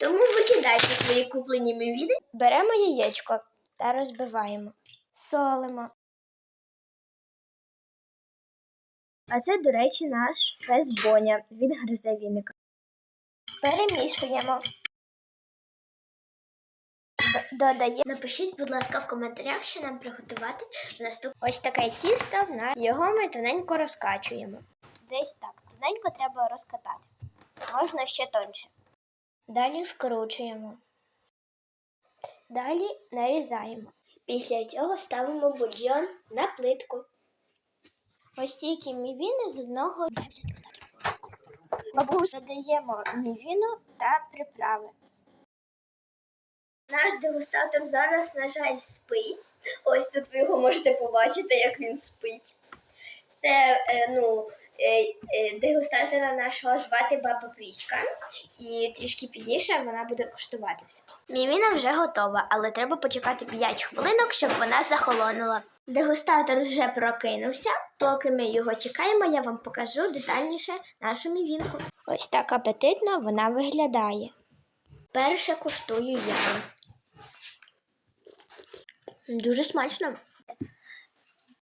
Тому викидайте свої куплені мівіни. Беремо яєчко та розбиваємо. Солимо. А це, до речі, наш пес Боня. Він гризе віника. Перемішуємо. Д- Додає. Напишіть, будь ласка, в коментарях, що нам приготувати наступ. Ось таке тісто. Його ми тоненько розкачуємо. Десь так. Тоненько треба розкатати. Можна ще тонше. Далі скручуємо. Далі нарізаємо. Після цього ставимо бульйон на плитку. Ось тільки мівіни з одного бабусь додаємо мівіну та приправи. Наш дегустатор зараз, на жаль, спить. Ось тут ви його можете побачити, як він спить. Це е, ну, дегустатора нашого звати Баба Прічка. І трішки пізніше вона буде коштуватися. Мівіна вже готова, але треба почекати 5 хвилинок, щоб вона захолонула. Дегустатор вже прокинувся. Поки ми його чекаємо, я вам покажу детальніше нашу мівінку. Ось так апетитно вона виглядає. Перше куштую я. Дуже смачно.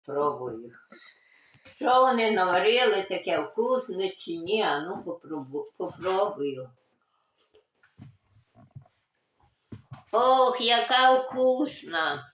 Пробую. Що вони наварили таке вкусне чи ні? А ну попробу- попробую. Ох, яка вкусна!